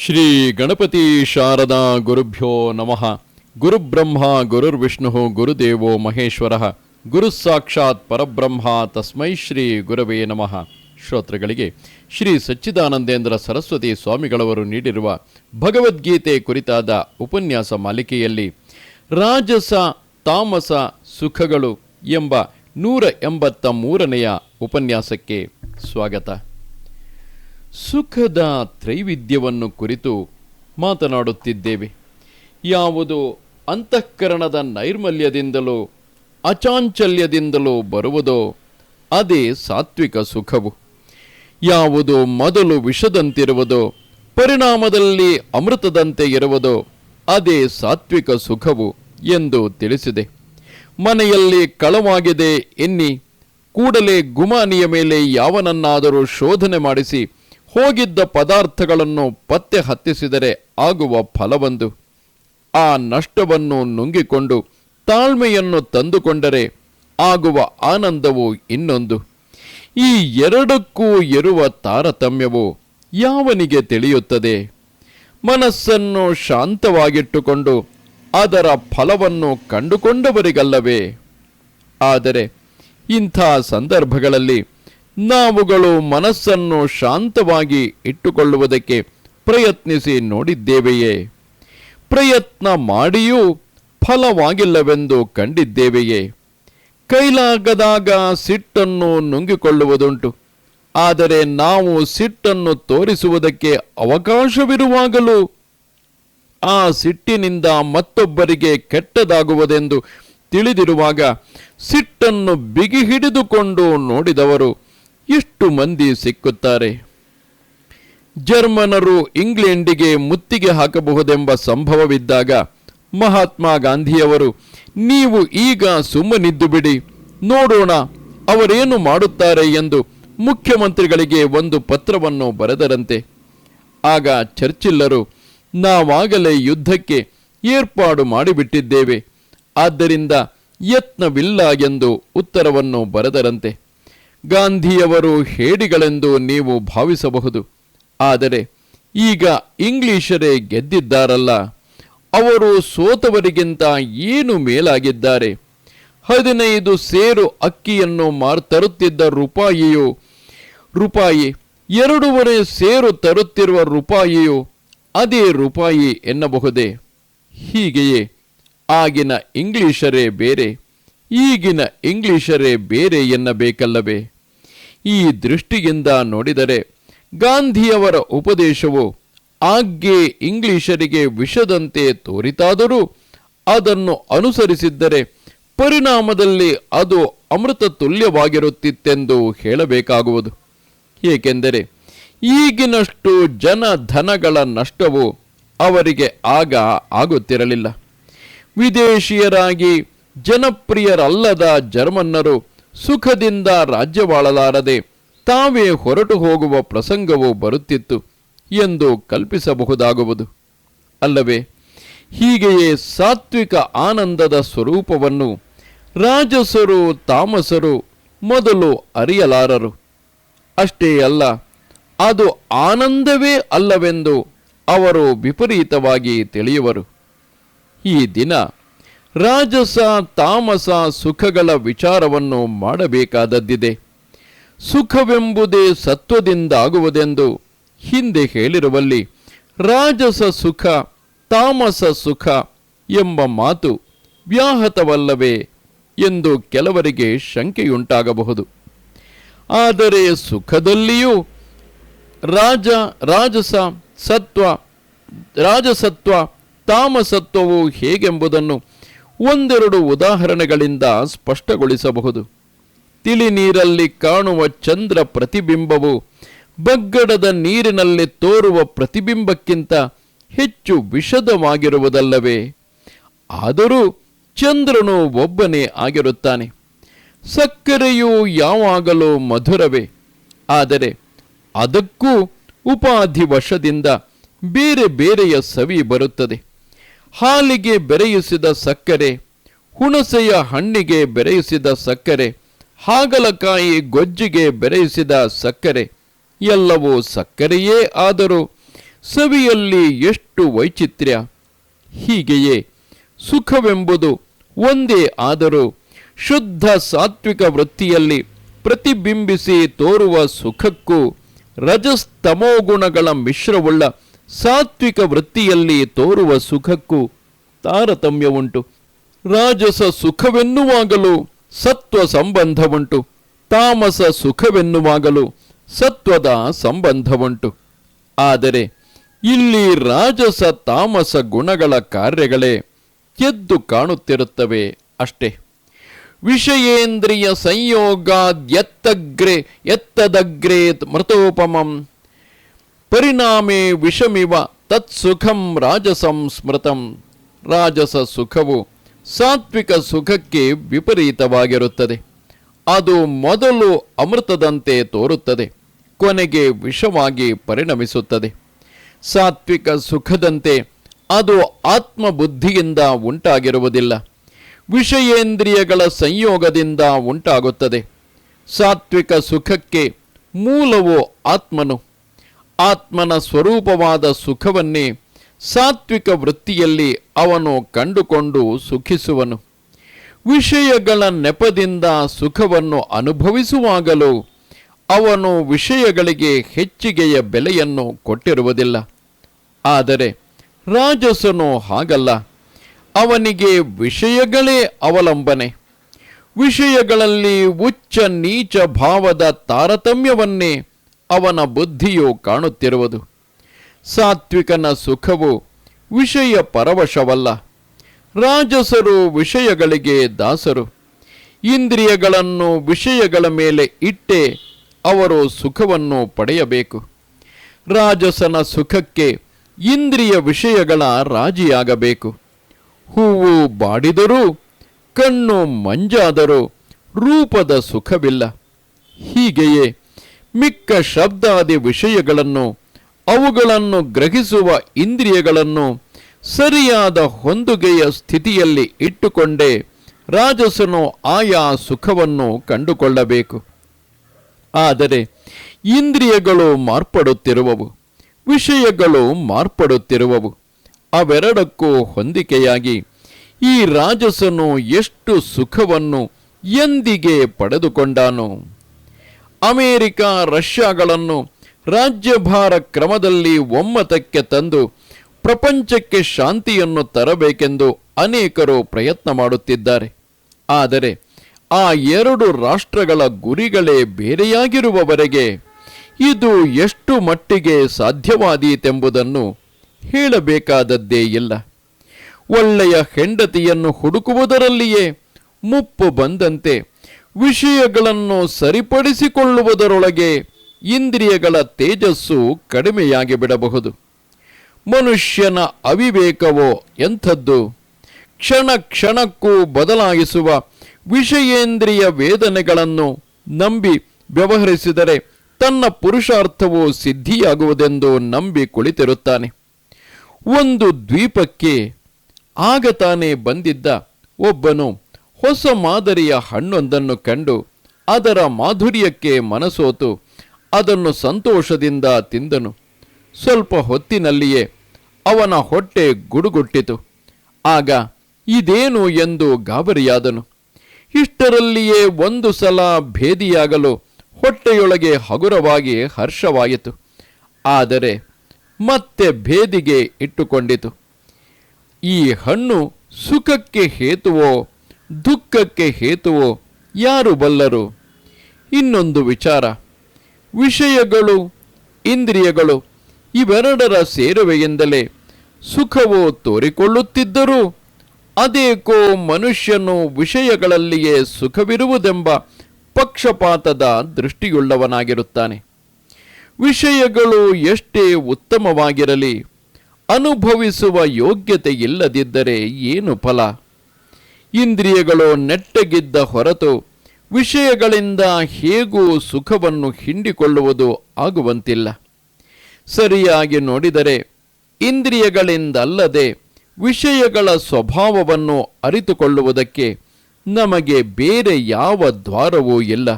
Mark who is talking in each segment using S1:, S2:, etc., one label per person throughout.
S1: ಶ್ರೀ ಗಣಪತಿ ಶಾರದಾ ಗುರುಭ್ಯೋ ನಮಃ. ಗುರುಬ್ರಹ್ಮ, ಗುರುರ್ವಿಷ್ಣು, ಗುರುದೇವೋ ಮಹೇಶ್ವರ. ಗುರು ಸಾಕ್ಷಾತ್ ಪರಬ್ರಹ್ಮ, ತಸ್ಮೈ ಶ್ರೀ ಗುರವೇ ನಮಃ. ಶ್ರೋತೃಗಳಿಗೆ, ಶ್ರೀ ಸಚ್ಚಿದಾನಂದೇಂದ್ರ ಸರಸ್ವತಿ ಸ್ವಾಮಿಗಳವರು ನೀಡಿರುವ ಭಗವದ್ಗೀತೆ ಕುರಿತಾದ ಉಪನ್ಯಾಸ ಮಾಲಿಕೆಯಲ್ಲಿ ರಾಜಸ, ತಾಮಸ, ಸುಖಗಳು ಎಂಬ ನೂರ ಎಂಬತ್ತ ಮೂರನೆಯ ಉಪನ್ಯಾಸಕ್ಕೆ ಸ್ವಾಗತ. ಸುಖದ ತ್ರೈವಿಧ್ಯವನ್ನು ಕುರಿತು ಮಾತನಾಡುತ್ತಿದ್ದೇವೆ. ಯಾವುದು ಅಂತಃಕರಣದ ನೈರ್ಮಲ್ಯದಿಂದಲೋ ಅಚಾಂಚಲ್ಯದಿಂದಲೂ ಬರುವುದೋ ಅದೇ ಸಾತ್ವಿಕ ಸುಖವು. ಯಾವುದು ಮೊದಲು ವಿಷದಂತಿರುವುದೋ ಪರಿಣಾಮದಲ್ಲಿ ಅಮೃತದಂತೆ ಇರುವುದೋ ಅದೇ ಸಾತ್ವಿಕ ಸುಖವು ಎಂದು ತಿಳಿಸಿದೆ. ಮನೆಯಲ್ಲಿ ಕಳವಾಗಿದೆ ಎನ್ನಿ, ಕೂಡಲೇ ಗುಮಾನಿಯ ಮೇಲೆ ಯಾವನನ್ನಾದರೂ ಶೋಧನೆ ಮಾಡಿಸಿ ಹೋಗಿದ್ದ ಪದಾರ್ಥಗಳನ್ನು ಪತ್ತೆ ಹತ್ತಿಸಿದರೆ ಆಗುವ ಫಲವೊಂದು. ಆ ನಷ್ಟವನ್ನು ನುಂಗಿಕೊಂಡು ತಾಳ್ಮೆಯನ್ನು ತಂದುಕೊಂಡರೆ ಆಗುವ ಆನಂದವು ಇನ್ನೊಂದು. ಈ ಎರಡಕ್ಕೂ ಇರುವ ತಾರತಮ್ಯವು ಯಾವನಿಗೆ ತಿಳಿಯುತ್ತದೆ? ಮನಸ್ಸನ್ನು ಶಾಂತವಾಗಿಟ್ಟುಕೊಂಡು ಅದರ ಫಲವನ್ನು ಕಂಡುಕೊಂಡವರಿಗಲ್ಲವೇ? ಆದರೆ ಇಂಥ ಸಂದರ್ಭಗಳಲ್ಲಿ ನಾವುಗಳು ಮನಸ್ಸನ್ನು ಶಾಂತವಾಗಿ ಇಟ್ಟುಕೊಳ್ಳುವುದಕ್ಕೆ ಪ್ರಯತ್ನಿಸಿ ನೋಡಿದ್ದೇವೆಯೇ? ಪ್ರಯತ್ನ ಮಾಡಿಯೂ ಫಲವಾಗಿಲ್ಲವೆಂದು ಕಂಡಿದ್ದೇವೆಯೇ? ಕೈಲಾಗದಾಗ ಸಿಟ್ಟನ್ನು ನುಂಗಿಕೊಳ್ಳುವುದುಂಟು. ಆದರೆ ನಾವು ಸಿಟ್ಟನ್ನು ತೋರಿಸುವುದಕ್ಕೆ ಅವಕಾಶವಿರುವಾಗಲೂ ಆ ಸಿಟ್ಟಿನಿಂದ ಮತ್ತೊಬ್ಬರಿಗೆ ಕೆಟ್ಟದಾಗುವುದೆಂದು ತಿಳಿದಿರುವಾಗ ಸಿಟ್ಟನ್ನು ಬಿಗಿ ಹಿಡಿದುಕೊಂಡು ನೋಡಿದವರು ಎಷ್ಟು ಮಂದಿ ಸಿಕ್ಕುತ್ತಾರೆ? ಜರ್ಮನರು ಇಂಗ್ಲೆಂಡಿಗೆ ಮುತ್ತಿಗೆ ಹಾಕಬಹುದೆಂಬ ಸಂಭವವಿದ್ದಾಗ ಮಹಾತ್ಮ ಗಾಂಧಿಯವರು, ನೀವು ಈಗ ಸುಮ್ಮನಿದ್ದು ಬಿಡಿ ನೋಡೋಣ, ಅವರೇನು ಮಾಡುತ್ತಾರೆ? ಎಂದು ಮುಖ್ಯಮಂತ್ರಿಗಳಿಗೆ ಒಂದು ಪತ್ರವನ್ನು ಬರೆದರಂತೆ. ಆಗ ಚರ್ಚಿಲ್ಲರು, ನಾವಾಗಲೇ ಯುದ್ಧಕ್ಕೆ ಏರ್ಪಾಡು ಮಾಡಿಬಿಟ್ಟಿದ್ದೇವೆ, ಆದ್ದರಿಂದ ಯತ್ನವಿಲ್ಲ ಎಂದು ಉತ್ತರವನ್ನು ಬರೆದರಂತೆ. ಗಾಂಧಿಯವರು ಹೇಡಿಗಳೆಂದು ನೀವು ಭಾವಿಸಬಹುದು. ಆದರೆ ಈಗ ಇಂಗ್ಲಿಷರೇ ಗೆದ್ದಿದ್ದಾರಲ್ಲ. ಅವರು ಸೋತವರಿಗಿಂತ ಏನು ಮೇಲಾಗಿದ್ದಾರೆ? ಹದಿನೈದು ಸೇರು ಅಕ್ಕಿಯನ್ನು ಮಾರ್ ತರುತ್ತಿದ್ದ ರೂಪಾಯಿಯು, ರೂಪಾಯಿ, ಎರಡೂವರೆ ಸೇರು ತರುತ್ತಿರುವ ರೂಪಾಯಿಯು ಅದೇ ರೂಪಾಯಿ ಎನ್ನಬಹುದೇ? ಹೀಗೆಯೇ ಆಗಿನ ಇಂಗ್ಲಿಷರೇ ಬೇರೆ. ಈಗಿನ ಇಂಗ್ಲಿಷರೇ ಬೇರೆ ಎನ್ನಬೇಕಲ್ಲವೇ? ಈ ದೃಷ್ಟಿಯಿಂದ ನೋಡಿದರೆ ಗಾಂಧಿಯವರ ಉಪದೇಶವು ಆಗ್ಗೆ ಇಂಗ್ಲಿಷರಿಗೆ ವಿಷದಂತೆ ತೋರಿತಾದರೂ ಅದನ್ನು ಅನುಸರಿಸಿದ್ದರೆ ಪರಿಣಾಮದಲ್ಲಿ ಅದು ಅಮೃತ ತುಲ್ಯವಾಗಿರುತ್ತಿತ್ತೆಂದು ಹೇಳಬೇಕಾಗುವುದು. ಏಕೆಂದರೆ ಈಗಿನಷ್ಟು ಜನ ಧನಗಳ ನಷ್ಟವು ಅವರಿಗೆ ಆಗ ಆಗುತ್ತಿರಲಿಲ್ಲ. ವಿದೇಶಿಯರಾಗಿ ಜನಪ್ರಿಯರಲ್ಲದ ಜರ್ಮನ್ನರು ಸುಖದಿಂದ ರಾಜ್ಯವಾಳಲಾರದೆ ತಾವೇ ಹೊರಟು ಹೋಗುವ ಪ್ರಸಂಗವು ಬರುತ್ತಿತ್ತು ಎಂದು ಕಲ್ಪಿಸಬಹುದಾಗುವುದು. ಅಲ್ಲವೇ, ಹೀಗೆಯೇ ಸಾತ್ವಿಕ ಆನಂದದ ಸ್ವರೂಪವನ್ನು ರಾಜಸರು, ತಾಮಸರು ಮೊದಲು ಅರಿಯಲಾರರು. ಅಷ್ಟೇ ಅಲ್ಲ, ಅದು ಆನಂದವೇ ಅಲ್ಲವೆಂದು ಅವರು ವಿಪರೀತವಾಗಿ ತಿಳಿಯುವರು. ಈ ದಿನ ರಾಜಸ, ತಾಮಸ, ಸುಖಗಳ ವಿಚಾರವನ್ನು ಮಾಡಬೇಕಾದದ್ದಿದೆ. ಸುಖವೆಂಬುದೇ ಸತ್ವದಿಂದಾಗುವುದೆಂದು ಹಿಂದೆ ಹೇಳಿರುವಲ್ಲಿ, ರಾಜಸ ಸುಖ, ತಾಮಸ ಸುಖ ಎಂಬ ಮಾತು ವ್ಯಾಹತವಲ್ಲವೇ ಎಂದು ಕೆಲವರಿಗೆ ಶಂಕೆಯುಂಟಾಗಬಹುದು. ಆದರೆ ಸುಖದಲ್ಲಿಯೂ ರಾಜ, ರಾಜಸ ಸತ್ವ, ರಾಜಸತ್ವ, ತಾಮಸತ್ವವು ಹೇಗೆಂಬುದನ್ನು ಒಂದೆರಡು ಉದಾಹರಣೆಗಳಿಂದ ಸ್ಪಷ್ಟಗೊಳಿಸಬಹುದು. ತಿಳಿ ನೀರಲ್ಲಿ ಕಾಣುವ ಚಂದ್ರ ಪ್ರತಿಬಿಂಬವು ಬಗ್ಗಡದ ನೀರಿನಲ್ಲಿ ತೋರುವ ಪ್ರತಿಬಿಂಬಕ್ಕಿಂತ ಹೆಚ್ಚು ವಿಷದವಾಗಿರುವುದಲ್ಲವೇ? ಆದರೂ ಚಂದ್ರನು ಒಬ್ಬನೇ ಆಗಿರುತ್ತಾನೆ. ಸಕ್ಕರೆಯು ಯಾವಾಗಲೂ ಮಧುರವೇ. ಆದರೆ ಅದಕ್ಕೂ ಉಪಾಧಿ ವಶದಿಂದ ಬೇರೆ ಬೇರೆಯ ಸವಿ ಬರುತ್ತದೆ. ಹಾಲಿಗೆ ಬೆರೆಯಿಸಿದ ಸಕ್ಕರೆ, ಹುಣಸೆಯ ಹಣ್ಣಿಗೆ ಬೆರೆಯಿಸಿದ ಸಕ್ಕರೆ, ಹಾಗಲಕಾಯಿ ಗೊಜ್ಜಿಗೆ ಬೆರೆಯಿಸಿದ ಸಕ್ಕರೆ, ಎಲ್ಲವೂ ಸಕ್ಕರೆಯೇ ಆದರೂ ಸವಿಯಲ್ಲಿ ಎಷ್ಟು ವೈಚಿತ್ರ್ಯ! ಹೀಗೆಯೇ ಸುಖವೆಂಬುದು ಒಂದೇ ಆದರೂ ಶುದ್ಧ ಸಾತ್ವಿಕ ವೃತ್ತಿಯಲ್ಲಿ ಪ್ರತಿಬಿಂಬಿಸಿ ತೋರುವ ಸುಖಕ್ಕೂ ರಜಸ್ತಮೋಗುಣಗಳ ಮಿಶ್ರವುಳ್ಳ ಸಾತ್ವಿಕ ವೃತ್ತಿಯಲ್ಲಿ ತೋರುವ ಸುಖಕ್ಕೂ ತಾರತಮ್ಯವುಂಟು. ರಾಜಸ ಸುಖವೆನ್ನುವಾಗಲೂ ಸತ್ವ ಸಂಬಂಧವುಂಟು. ತಾಮಸ ಸುಖವೆನ್ನುವಾಗಲೂ ಸತ್ವದ ಸಂಬಂಧವುಂಟು. ಆದರೆ ಇಲ್ಲಿ ರಾಜಸ ತಾಮಸ ಗುಣಗಳ ಕಾರ್ಯಗಳೇ ಎದ್ದು ಕಾಣುತ್ತಿರುತ್ತವೆ ಅಷ್ಟೇ. ವಿಷಯೇಂದ್ರಿಯ ಸಂಯೋಗಾದ್ಯತ್ತಗ್ರೆ ಎತ್ತದಗ್ರೇತ್ ಮೃತೋಪಮಂ. ಪರಿಣಾಮೇ ವಿಷಮಿವ, ತತ್ಸುಖಂ ರಾಜಸಂ ಸ್ಮೃತಂ. ರಾಜಸ ಸುಖವು ಸಾತ್ವಿಕ ಸುಖಕ್ಕೆ ವಿಪರೀತವಾಗಿರುತ್ತದೆ. ಅದು ಮೊದಲು ಅಮೃತದಂತೆ ತೋರುತ್ತದೆ, ಕೊನೆಗೆ ವಿಷವಾಗಿ ಪರಿಣಮಿಸುತ್ತದೆ. ಸಾತ್ವಿಕ ಸುಖದಂತೆ ಅದು ಆತ್ಮಬುದ್ಧಿಯಿಂದ ಉಂಟಾಗಿರುವುದಿಲ್ಲ. ವಿಷಯೇಂದ್ರಿಯಗಳ ಸಂಯೋಗದಿಂದ ಉಂಟಾಗುತ್ತದೆ. ಸಾತ್ವಿಕ ಸುಖಕ್ಕೆ ಮೂಲವು ಆತ್ಮನು. ಆತ್ಮನ ಸ್ವರೂಪವಾದ ಸುಖವನ್ನೇ ಸಾತ್ವಿಕ ವೃತ್ತಿಯಲ್ಲಿ ಅವನು ಕಂಡುಕೊಂಡು ಸುಖಿಸುವನು. ವಿಷಯಗಳ ನೆಪದಿಂದ ಸುಖವನ್ನು ಅನುಭವಿಸುವಾಗಲೂ ಅವನು ವಿಷಯಗಳಿಗೆ ಹೆಚ್ಚಿಗೆಯ ಬೆಲೆಯನ್ನು ಕೊಟ್ಟಿರುವುದಿಲ್ಲ. ಆದರೆ ರಾಜಸನು ಹಾಗಲ್ಲ. ಅವನಿಗೆ ವಿಷಯಗಳೇ ಅವಲಂಬನೆ. ವಿಷಯಗಳಲ್ಲಿ ಉಚ್ಚ ನೀಚ ಭಾವದ ತಾರತಮ್ಯವನ್ನೇ ಅವನ ಬುದ್ಧಿಯು ಕಾಣುತ್ತಿರುವುದು. ಸಾತ್ವಿಕನ ಸುಖವು ವಿಷಯ ಪರವಶವಲ್ಲ. ರಾಜಸರು ವಿಷಯಗಳಿಗೆ ದಾಸರು. ಇಂದ್ರಿಯಗಳನ್ನು ವಿಷಯಗಳ ಮೇಲೆ ಇಟ್ಟೇ ಅವರು ಸುಖವನ್ನು ಪಡೆಯಬೇಕು. ರಾಜಸನ ಸುಖಕ್ಕೆ ಇಂದ್ರಿಯ ವಿಷಯಗಳ ರಾಜಿಯಾಗಬೇಕು. ಹೂವು ಬಾಡಿದರೂ, ಕಣ್ಣು ಮಂಜಾದರೂ ರೂಪದ ಸುಖವಿಲ್ಲ. ಹೀಗೆಯೇ ಮಿಕ್ಕ ಶಬ್ದಾದಿ ವಿಷಯಗಳನ್ನು, ಅವುಗಳನ್ನು ಗ್ರಹಿಸುವ ಇಂದ್ರಿಯಗಳನ್ನು ಸರಿಯಾದ ಹೊಂದುಗೆಯ ಸ್ಥಿತಿಯಲ್ಲಿ ಇಟ್ಟುಕೊಂಡೇ ರಾಜಸನು ಆಯಾ ಸುಖವನ್ನು ಕಂಡುಕೊಳ್ಳಬೇಕು. ಆದರೆ ಇಂದ್ರಿಯಗಳು ಮಾರ್ಪಡುತ್ತಿರುವವು, ವಿಷಯಗಳು ಮಾರ್ಪಡುತ್ತಿರುವವು, ಅವೆರಡಕ್ಕೂ ಹೊಂದಿಕೆಯಾಗಿ ಈ ರಾಜಸನು ಎಷ್ಟು ಸುಖವನ್ನು ಎಂದಿಗೆ ಪಡೆದುಕೊಂಡಾನು. ಅಮೇರಿಕ, ರಷ್ಯಾಗಳನ್ನು ರಾಜ್ಯಭಾರ ಕ್ರಮದಲ್ಲಿ ಒಮ್ಮತಕ್ಕೆ ತಂದು ಪ್ರಪಂಚಕ್ಕೆ ಶಾಂತಿಯನ್ನು ತರಬೇಕೆಂದು ಅನೇಕರು ಪ್ರಯತ್ನ ಮಾಡುತ್ತಿದ್ದಾರೆ. ಆದರೆ ಆ ಎರಡು ರಾಷ್ಟ್ರಗಳ ಗುರಿಗಳೇ ಬೇರೆಯಾಗಿರುವವರೆಗೆ ಇದು ಎಷ್ಟು ಮಟ್ಟಿಗೆ ಸಾಧ್ಯವಾದೀತೆಂಬುದನ್ನು ಹೇಳಬೇಕಾದದ್ದೇ ಇಲ್ಲ. ಒಳ್ಳೆಯ ಹೆಂಡತಿಯನ್ನು ಹುಡುಕುವುದರಲ್ಲಿಯೇ ಮುಪ್ಪು ಬಂದಂತೆ ವಿಷಯಗಳನ್ನು ಸರಿಪಡಿಸಿಕೊಳ್ಳುವುದರೊಳಗೆ ಇಂದ್ರಿಯಗಳ ತೇಜಸ್ಸು ಕಡಿಮೆಯಾಗಿ ಬಿಡಬಹುದು. ಮನುಷ್ಯನ ಅವಿವೇಕವೋ ಎಂಥದ್ದು? ಕ್ಷಣ ಕ್ಷಣಕ್ಕೂ ಬದಲಾಯಿಸುವ ವಿಷಯೇಂದ್ರಿಯ ವೇದನೆಗಳನ್ನು ನಂಬಿ ವ್ಯವಹರಿಸಿದರೆ ತನ್ನ ಪುರುಷಾರ್ಥವು ಸಿದ್ಧಿಯಾಗುವುದೆಂದು ನಂಬಿ ಕುಳಿತಿರುತ್ತಾನೆ. ಒಂದು ದ್ವೀಪಕ್ಕೆ ಆಗ ತಾನೇ ಬಂದಿದ್ದ ಒಬ್ಬನು ಹೊಸ ಮಾದರಿಯ ಹಣ್ಣೊಂದನ್ನು ಕಂಡು ಅದರ ಮಾಧುರ್ಯಕ್ಕೆ ಮನಸೋತು. ಅದನ್ನು ಸಂತೋಷದಿಂದ ತಿಂದನು. ಸ್ವಲ್ಪ ಹೊತ್ತಿನಲ್ಲಿಯೇ ಅವನ ಹೊಟ್ಟೆ ಗುಡುಗುಟ್ಟಿತು. ಆಗ, ಇದೇನು? ಎಂದು ಗಾಬರಿಯಾದನು. ಇಷ್ಟರಲ್ಲಿಯೇ ಒಂದು ಸಲ ಭೇದಿಯಾಗಲು ಹೊಟ್ಟೆಯೊಳಗೆ ಹಗುರವಾಗಿ ಹರ್ಷವಾಯಿತು. ಆದರೆ, ಮತ್ತೆ ಭೇದಿಗೆ ಇಟ್ಟುಕೊಂಡಿತು. ಈ ಹಣ್ಣು ಸುಖಕ್ಕೆ ಹೇತುವೋ ದುಃಖಕ್ಕೆ ಹೇತುವು ಯಾರು ಬಲ್ಲರು? ಇನ್ನೊಂದು ವಿಚಾರ. ವಿಷಯಗಳು, ಇಂದ್ರಿಯಗಳು ಇವೆರಡರ ಸೇರುವೆಯಿಂದಲೇ ಸುಖವು ತೋರಿಕೊಳ್ಳುತ್ತಿದ್ದರೂ ಅದೇಕೋ ಮನುಷ್ಯನು ವಿಷಯಗಳಲ್ಲಿಯೇ ಸುಖವಿರುವುದೆಂಬ ಪಕ್ಷಪಾತದ ದೃಷ್ಟಿಯುಳ್ಳವನಾಗಿರುತ್ತಾನೆ. ವಿಷಯಗಳು ಎಷ್ಟೇ ಉತ್ತಮವಾಗಿರಲಿ, ಅನುಭವಿಸುವ ಯೋಗ್ಯತೆ ಇಲ್ಲದಿದ್ದರೆ ಏನು ಫಲ? ಇಂದ್ರಿಯಗಳು ನೆಟ್ಟಗಿದ್ದ ಹೊರತು ವಿಷಯಗಳಿಂದ ಹೇಗೂ ಸುಖವನ್ನು ಹಿಂಡಿಕೊಳ್ಳುವುದು ಆಗುವಂತಿಲ್ಲ. ಸರಿಯಾಗಿ ನೋಡಿದರೆ ಇಂದ್ರಿಯಗಳಿಂದಲ್ಲದೆ ವಿಷಯಗಳ ಸ್ವಭಾವವನ್ನು ಅರಿತುಕೊಳ್ಳುವುದಕ್ಕೆ ನಮಗೆ ಬೇರೆ ಯಾವ ದ್ವಾರವೂ ಇಲ್ಲ.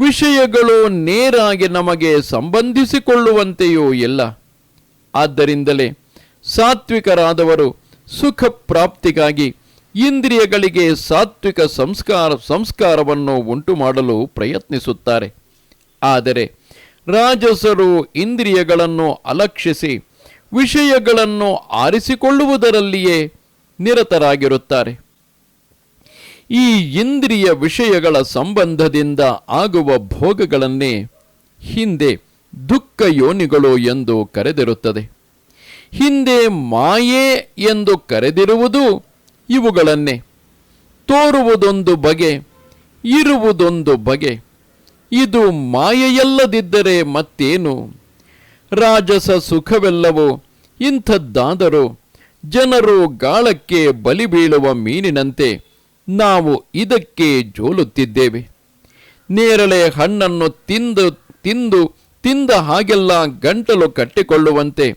S1: ವಿಷಯಗಳು ನೇರಾಗಿ ನಮಗೆ ಸಂಬಂಧಿಸಿಕೊಳ್ಳುವಂತೆಯೂ ಇಲ್ಲ. ಆದ್ದರಿಂದಲೇ ಸಾತ್ವಿಕರಾದವರು ಸುಖ ಪ್ರಾಪ್ತಿಗಾಗಿ ಇಂದ್ರಿಯಗಳಿಗೆ ಸಾತ್ವಿಕ ಸಂಸ್ಕಾರ, ಸಂಸ್ಕಾರವನ್ನು ಉಂಟು ಮಾಡಲು ಪ್ರಯತ್ನಿಸುತ್ತಾರೆ. ಆದರೆ ರಾಜಸರು ಇಂದ್ರಿಯಗಳನ್ನು ಅಲಕ್ಷಿಸಿ ವಿಷಯಗಳನ್ನು ಆರಿಸಿಕೊಳ್ಳುವುದರಲ್ಲಿಯೇ ನಿರತರಾಗಿರುತ್ತಾರೆ. ಈ ಇಂದ್ರಿಯ ವಿಷಯಗಳ ಸಂಬಂಧದಿಂದ ಆಗುವ ಭೋಗಗಳನ್ನೇ ಹಿಂದೆ ದುಃಖ ಯೋನಿಗಳು ಎಂದು ಕರೆದಿರುತ್ತದೆ. ಹಿಂದೆ ಮಾಯೆ ಎಂದು ಕರೆದಿರುವುದು ಇವುಗಳನ್ನೇ ತೋರುವುದೊಂದು ಬಗೆ, ಇರುವುದೊಂದು ಬಗೆ. ಇದು ಮಾಯೆಯಲ್ಲದಿದ್ದರೆ ಮತ್ತೇನು? ರಾಜಸ ಸುಖವೆಲ್ಲವೋ? ಇಂಥದ್ದಾದರೂ ಜನರು ಗಾಳಕ್ಕೆ ಬಲಿ ಬೀಳುವ ಮೀನಿನಂತೆ ನಾವು ಇದಕ್ಕೆ ಜೋಲುತ್ತಿದ್ದೇವೆ. ನೇರಳೆ ಹಣ್ಣನ್ನು ತಿಂದು ತಿಂದು, ತಿಂದ ಹಾಗೆಲ್ಲ ಗಂಟಲು ಕಟ್ಟಿಕೊಳ್ಳುವಂತೆ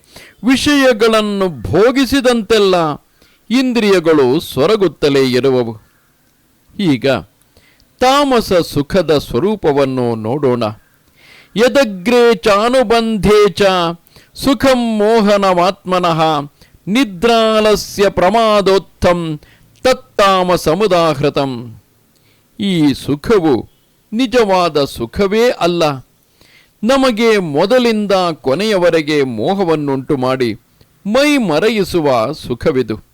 S1: ವಿಷಯಗಳನ್ನು ಭೋಗಿಸಿದಂತೆಲ್ಲ ಇಂದ್ರಿಯಗಳು ಸೊರಗುತ್ತಲೇ ಇರುವವು. ಈಗ ತಾಮಸ ಸುಖದ ಸ್ವರೂಪವನ್ನು ನೋಡೋಣ. ಯದಗ್ರೇ ಚಾನುಬಂಧೇ ಚ ಸುಖಂ ಮೋಹನಮಾತ್ಮನಃ ನಿದ್ರಾಲಸ್ಯ ಪ್ರಮಾದೋತ್ತಂ ತತ್ತಾಮ ಸಮುದಾಹೃತಂ ಈ ಸುಖವು ನಿಜವಾದ ಸುಖವೇ ಅಲ್ಲ. ನಮಗೆ ಮೊದಲಿಂದ ಕೊನೆಯವರೆಗೆ ಮೋಹವನ್ನುಂಟು ಮಾಡಿ ಮೈ ಮರೆಯಿಸುವ ಸುಖವಿದು.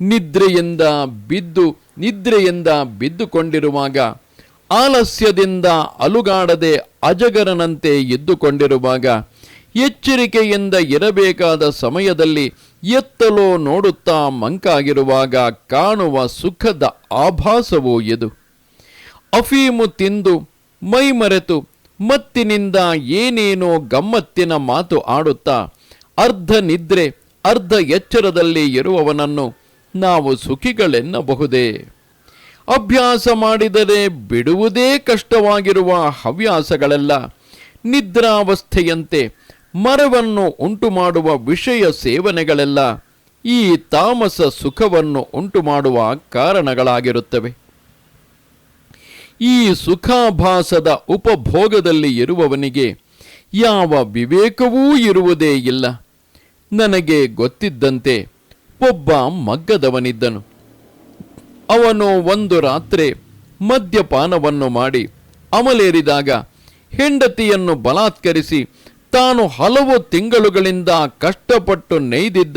S1: ನಿದ್ರೆಯಿಂದ ಬಿದ್ದು, ನಿದ್ರೆಯಿಂದ ಬಿದ್ದುಕೊಂಡಿರುವಾಗ, ಆಲಸ್ಯದಿಂದ ಅಲುಗಾಡದೆ ಅಜಗರನಂತೆ ಎದ್ದುಕೊಂಡಿರುವಾಗ, ಎಚ್ಚರಿಕೆಯಿಂದ ಇರಬೇಕಾದ ಸಮಯದಲ್ಲಿ ಎತ್ತಲೋ ನೋಡುತ್ತಾ ಮಂಕಾಗಿರುವಾಗ ಕಾಣುವ ಸುಖದ ಆಭಾಸವೋ ಇದು ಅಫೀಮು ತಿಂದು ಮೈಮರೆತು ಮತ್ತಿನಿಂದ ಏನೇನೋ ಗಮ್ಮತ್ತಿನ ಮಾತು ಆಡುತ್ತಾ, ಅರ್ಧ ನಿದ್ರೆ, ಅರ್ಧ ಎಚ್ಚರದಲ್ಲಿ ಇರುವವನನ್ನು ನಾವು ಸುಖಿಗಳೆನ್ನಬಹುದೇ? ಅಭ್ಯಾಸ ಮಾಡಿದರೆ ಬಿಡುವುದೇ ಕಷ್ಟವಾಗಿರುವ ಹವ್ಯಾಸಗಳೆಲ್ಲ. ನಿದ್ರಾವಸ್ಥೆಯಂತೆ ಮರವನ್ನು ಉಂಟು ಮಾಡುವ ವಿಷಯ ಸೇವನೆಗಳೆಲ್ಲ. ಈ ತಾಮಸ ಸುಖವನ್ನು ಉಂಟು ಮಾಡುವ ಕಾರಣಗಳಾಗಿರುತ್ತವೆ. ಈ ಸುಖಾಭಾಸದ ಉಪಭೋಗದಲ್ಲಿ ಇರುವವನಿಗೆ ಯಾವ ವಿವೇಕವೂ ಇರುವುದೇ ಇಲ್ಲ. ನನಗೆ ಗೊತ್ತಿದ್ದಂತೆ ಒಬ್ಬ ಮಗ್ಗದವನಿದ್ದನು. ಅವನು ಒಂದು ರಾತ್ರಿ ಮದ್ಯಪಾನವನ್ನು ಮಾಡಿ ಅಮಲೇರಿದಾಗ ಹೆಂಡತಿಯನ್ನು ಬಲಾತ್ಕರಿಸಿ ತಾನು ಹಲವು ತಿಂಗಳುಗಳಿಂದ ಕಷ್ಟಪಟ್ಟು ನೇಯ್ದಿದ್ದ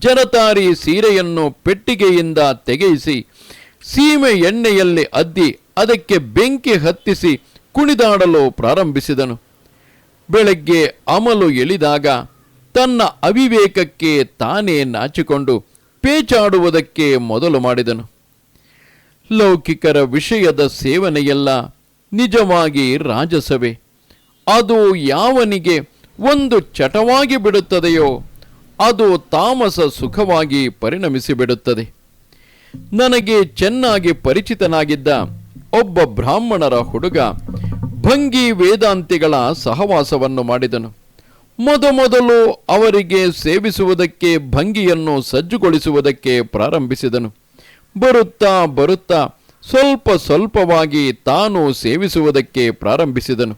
S1: ಜನತಾರಿ ಸೀರೆಯನ್ನು ಪೆಟ್ಟಿಗೆಯಿಂದ ತೆಗೆಯಿಸಿ ಸೀಮೆ ಎಣ್ಣೆಯಲ್ಲಿ ಅದ್ದಿ ಅದಕ್ಕೆ ಬೆಂಕಿ ಹತ್ತಿಸಿ ಕುಣಿದಾಡಲು ಪ್ರಾರಂಭಿಸಿದನು. ಬೆಳಗ್ಗೆ ಅಮಲು ಎಳಿದಾಗ ತನ್ನ ಅವಿವೇಕಕ್ಕೆ ತಾನೇ ನಾಚಿಕೊಂಡು ಪೇಚಾಡುವುದಕ್ಕೆ ಮೊದಲು ಮಾಡಿದನು. ಲೌಕಿಕರ ವಿಷಯದ ಸೇವನೆಯೆಲ್ಲ ನಿಜವಾಗಿ ರಾಜಸವೆ. ಅದು ಯಾವನಿಗೆ ಒಂದು ಚಟವಾಗಿ ಬಿಡುತ್ತದೆಯೋ, ಅದು ತಾಮಸ ಸುಖವಾಗಿ ಪರಿಣಮಿಸಿ ಬಿಡುತ್ತದೆ. ನನಗೆ ಚೆನ್ನಾಗಿ ಪರಿಚಿತನಾಗಿದ್ದ ಒಬ್ಬ ಬ್ರಾಹ್ಮಣರ ಹುಡುಗ ಭಂಗಿ ವೇದಾಂತಿಗಳ ಸಹವಾಸವನ್ನು ಮಾಡಿದನು. ಮೊದಮೊದಲು ಅವರಿಗೆ ಸೇವಿಸುವುದಕ್ಕೆ, ಭಂಗಿಯನ್ನು ಸಜ್ಜುಗೊಳಿಸುವುದಕ್ಕೆ ಪ್ರಾರಂಭಿಸಿದನು. ಬರುತ್ತಾ ಬರುತ್ತಾ ಸ್ವಲ್ಪ ಸ್ವಲ್ಪವಾಗಿ ತಾನು ಸೇವಿಸುವುದಕ್ಕೆ ಪ್ರಾರಂಭಿಸಿದನು.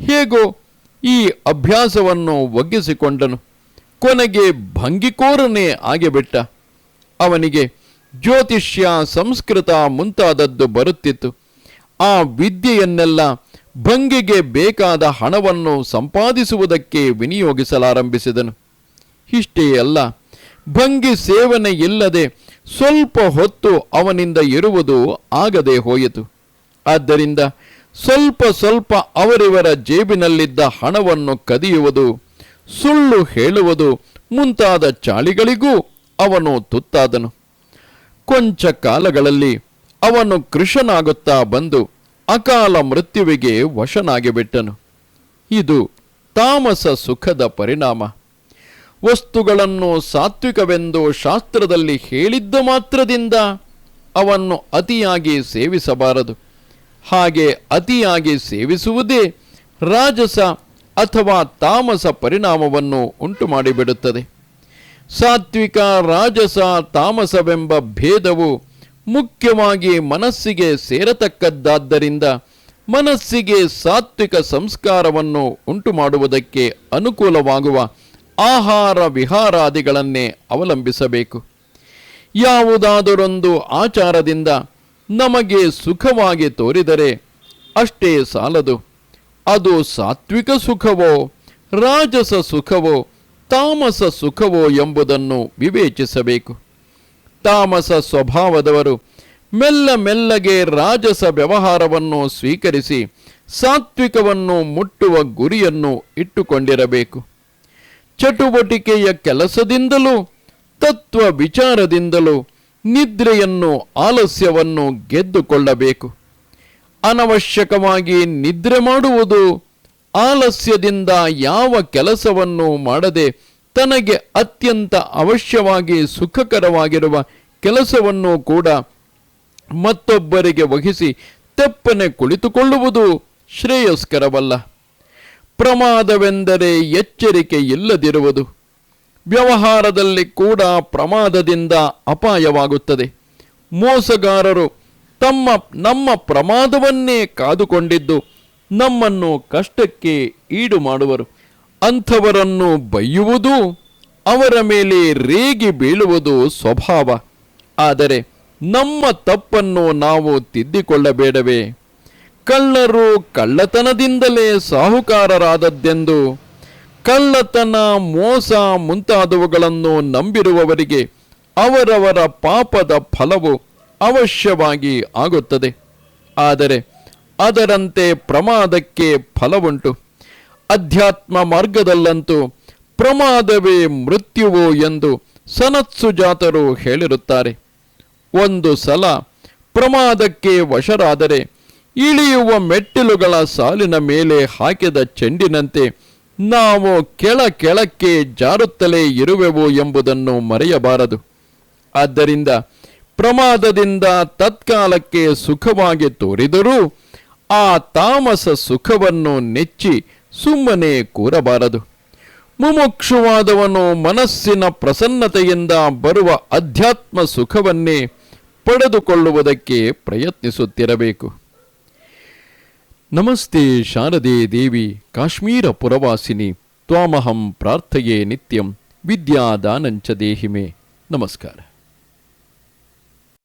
S1: ಹೇಗೋ ಈ ಅಭ್ಯಾಸವನ್ನು ಒಗ್ಗಿಸಿಕೊಂಡನು. ಕೊನೆಗೆ ಭಂಗಿಕೋರನೇ ಆಗಿಬಿಟ್ಟ. ಅವನಿಗೆ ಜ್ಯೋತಿಷ್ಯ ಸಂಸ್ಕೃತ ಮುಂತಾದದ್ದು ಬರುತ್ತಿತ್ತು. ಆ ವಿದ್ಯೆಯನ್ನೆಲ್ಲ ಭಂಗಿಗೆ ಬೇಕಾದ ಹಣವನ್ನು ಸಂಪಾದಿಸುವುದಕ್ಕೆ ವಿನಿಯೋಗಿಸಲಾರಂಭಿಸಿದನು. ಇಷ್ಟೇ ಅಲ್ಲ, ಭಂಗಿ ಸೇವನೆ ಇಲ್ಲದೆ ಸ್ವಲ್ಪ ಹೊತ್ತು ಅವನಿಂದ ಇರುವುದು ಆಗದೆ ಹೋಯಿತು. ಆದ್ದರಿಂದ ಸ್ವಲ್ಪ ಸ್ವಲ್ಪ ಅವರಿವರ ಜೇಬಿನಲ್ಲಿದ್ದ ಹಣವನ್ನು ಕದಿಯುವುದು, ಸುಳ್ಳು ಹೇಳುವುದು ಮುಂತಾದ ಚಾಳಿಗಳಿಗೂ ಅವನು ತುತ್ತಾದನು. ಕೊಂಚ ಕಾಲಗಳಲ್ಲಿ ಅವನು ಕೃಷನಾಗುತ್ತಾ ಬಂದು ಅಕಾಲ ಮೃತ್ಯುವಿಗೆ ವಶನಾಗಿಬಿಟ್ಟನು ಇದು ತಾಮಸ ಸುಖದ ಪರಿಣಾಮ. ವಸ್ತುಗಳನ್ನು ಸಾತ್ವಿಕವೆಂದು ಶಾಸ್ತ್ರದಲ್ಲಿ ಹೇಳಿದ್ದ ಮಾತ್ರದಿಂದ ಅವನ್ನು ಅತಿಯಾಗಿ ಸೇವಿಸಬಾರದು. ಹಾಗೆ ಅತಿಯಾಗಿ ಸೇವಿಸುವುದೇ ರಾಜಸ ಅಥವಾ ತಾಮಸ ಪರಿಣಾಮವನ್ನು ಉಂಟು ಮಾಡಿಬಿಡುತ್ತದೆ ಸಾತ್ವಿಕ ರಾಜಸ ತಾಮಸವೆಂಬ ಭೇದವು ಮುಖ್ಯವಾಗಿ ಮನಸ್ಸಿಗೆ ಸೇರತಕ್ಕದ್ದಾದ್ದರಿಂದ ಮನಸ್ಸಿಗೆ ಸಾತ್ವಿಕ ಸಂಸ್ಕಾರವನ್ನು ಉಂಟು ಮಾಡುವುದಕ್ಕೆ ಅನುಕೂಲವಾಗುವ ಆಹಾರ ವಿಹಾರಾದಿಗಳನ್ನೇ ಅವಲಂಬಿಸಬೇಕು. ಯಾವುದಾದರೊಂದು ಆಚಾರದಿಂದ ನಮಗೆ ಸುಖವಾಗಿ ತೋರಿದರೆ ಅಷ್ಟೇ ಸಾಲದು. ಅದು ಸಾತ್ವಿಕ ಸುಖವೋ, ರಾಜಸ ಸುಖವೋ, ತಾಮಸ ಸುಖವೋ ಎಂಬುದನ್ನು ವಿವೇಚಿಸಬೇಕು. ತಾಮಸ ಸ್ವಭಾವದವರು ಮೆಲ್ಲ ಮೆಲ್ಲಗೆ ರಾಜಸ ವ್ಯವಹಾರವನ್ನು ಸ್ವೀಕರಿಸಿ ಸಾತ್ವಿಕವನ್ನು ಮುಟ್ಟುವ ಗುರಿಯನ್ನು ಇಟ್ಟುಕೊಂಡಿರಬೇಕು. ಚಟುವಟಿಕೆಯ ಕೆಲಸದಿಂದಲೂ, ತತ್ವ ವಿಚಾರದಿಂದಲೂ ನಿದ್ರೆಯನ್ನು, ಆಲಸ್ಯವನ್ನು ಗೆದ್ದುಕೊಳ್ಳಬೇಕು. ಅನವಶ್ಯಕವಾಗಿ ನಿದ್ರೆ ಮಾಡುವುದು ಆಲಸ್ಯದಿಂದ ಯಾವ ಕೆಲಸವನ್ನು ಮಾಡದೆ ತನಗೆ ಅತ್ಯಂತ ಅವಶ್ಯವಾಗಿ ಸುಖಕರವಾಗಿರುವ ಕೆಲಸವನ್ನು ಕೂಡ ಮತ್ತೊಬ್ಬರಿಗೆ ವಹಿಸಿ ತೆಪ್ಪನೆ ಕುಳಿತುಕೊಳ್ಳುವುದು ಶ್ರೇಯಸ್ಕರವಲ್ಲ. ಪ್ರಮಾದವೆಂದರೆ ಎಚ್ಚರಿಕೆ ಇಲ್ಲದಿರುವುದು. ವ್ಯವಹಾರದಲ್ಲಿ ಕೂಡ ಪ್ರಮಾದದಿಂದ ಅಪಾಯವಾಗುತ್ತದೆ. ಮೋಸಗಾರರು ತಮ್ಮ, ನಮ್ಮ ಪ್ರಮಾದವನ್ನೇ ಕಾದುಕೊಂಡಿದ್ದು ನಮ್ಮನ್ನು ಕಷ್ಟಕ್ಕೆ ಈಡು ಮಾಡುವರು ಅಂಥವರನ್ನು ಬೈಯುವುದು ಅವರ ಮೇಲೆ ರೇಗಿ ಬೀಳುವುದು ಸ್ವಭಾವ. ಆದರೆ ನಮ್ಮ ತಪ್ಪನ್ನು ನಾವು ತಿದ್ದಿಕೊಳ್ಳಬೇಡವೇ? ಕಳ್ಳರು ಕಳ್ಳತನದಿಂದಲೇ ಸಾಹುಕಾರರಾದದ್ದೆಂದು? ಕಳ್ಳತನ, ಮೋಸ ಮುಂತಾದವುಗಳನ್ನು ನಂಬಿರುವವರಿಗೆ ಅವರವರ ಪಾಪದ ಫಲವು ಅವಶ್ಯವಾಗಿ ಆಗುತ್ತದೆ. ಆದರೆ ಅದರಂತೆ ಪ್ರಮಾದಕ್ಕೆ ಫಲವುಂಟು. ಅಧ್ಯಾತ್ಮ ಮಾರ್ಗದಲ್ಲಂತೂ ಪ್ರಮಾದವೇ ಮೃತ್ಯುವು ಎಂದು ಸನತ್ಸುಜಾತರು ಹೇಳಿರುತ್ತಾರೆ. ಒಂದು ಸಲ ಪ್ರಮಾದಕ್ಕೆ ವಶರಾದರೆ ಇಳಿಯುವ ಮೆಟ್ಟಿಲುಗಳ ಸಾಲಿನ ಮೇಲೆ ಹಾಕಿದ ಚೆಂಡಿನಂತೆ ನಾವು ಕೆಳ ಕೆಳಕ್ಕೆ ಜಾರುತ್ತಲೇ ಇರುವೆವು ಎಂಬುದನ್ನು ಮರೆಯಬಾರದು. ಆದ್ದರಿಂದ ಪ್ರಮಾದದಿಂದ ತತ್ಕಾಲಕ್ಕೆ ಸುಖವಾಗಿ ತೋರಿದರೂ ಆ ತಾಮಸ ಸುಖವನ್ನು ನೆಚ್ಚಿ ಸುಮ್ಮನೆ ಕೂರಬಾರದು. ಮುಮುಕ್ಷುವಾದವನು ಮನಸ್ಸಿನ ಪ್ರಸನ್ನತೆಯಿಂದ ಬರುವ ಅಧ್ಯಾತ್ಮ ಸುಖವನ್ನೇ ಪಡೆದುಕೊಳ್ಳುವುದಕ್ಕೆ ಪ್ರಯತ್ನಿಸುತ್ತಿರಬೇಕು. ನಮಸ್ತೆ ಶಾರದೆ ದೇವಿ, ಕಾಶ್ಮೀರ ಪುರವಾಸಿನಿ, ತ್ವಾಮಹಂ ಪ್ರಾರ್ಥೆಯೇ ನಿತ್ಯಂ, ವಿದ್ಯಾದಾನಂಚ ದೇಹಿಮೆ. ನಮಸ್ಕಾರ.